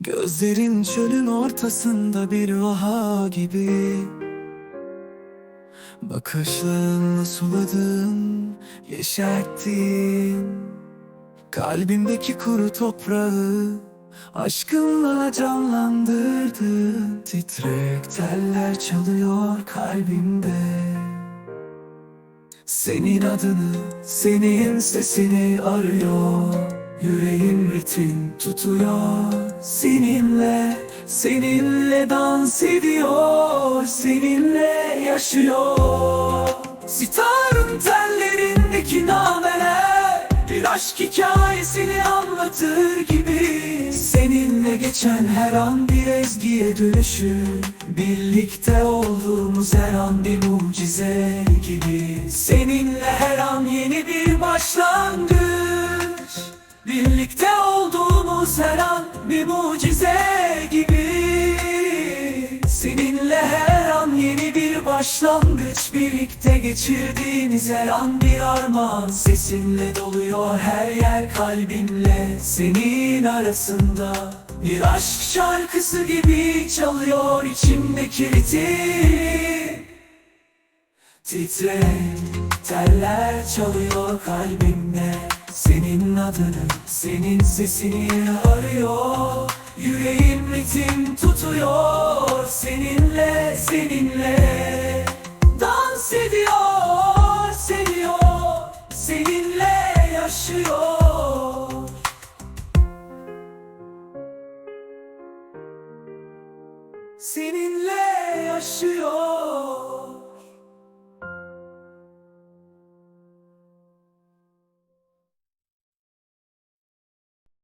Gözlerin çölün ortasında bir vaha gibi. Bakışlarınla suladın, yeşerttin Kalbimdeki kuru toprağı Aşkınla canlandırdın Titrek teller çalıyor kalbimde. Senin adını, senin sesini arıyor Yüreğim ritim tutuyor Seninle, seninle dans ediyor Seninle yaşıyor. Sitarın tellerindeki nameler Bir aşk hikayesini anlatır gibi. Seninle geçen her an bir ezgiye dönüşür. Birlikte olduğumuz her an bir mucize gibi. Seninle her an yeni bir başlangıç bir mucize gibi. Seninle her an yeni bir başlangıç Birlikte geçirdiğimiz her an bir armağan. Sesinle doluyor her yer kalbimle Senin arasında bir aşk şarkısı gibi çalıyor içimdeki ritim. Titre teller çalıyor kalbimde. Senin adını, senin sesini arıyor Seninle, seninle. Dans ediyor, seviyor. Seninle yaşıyor. Seninle yaşıyor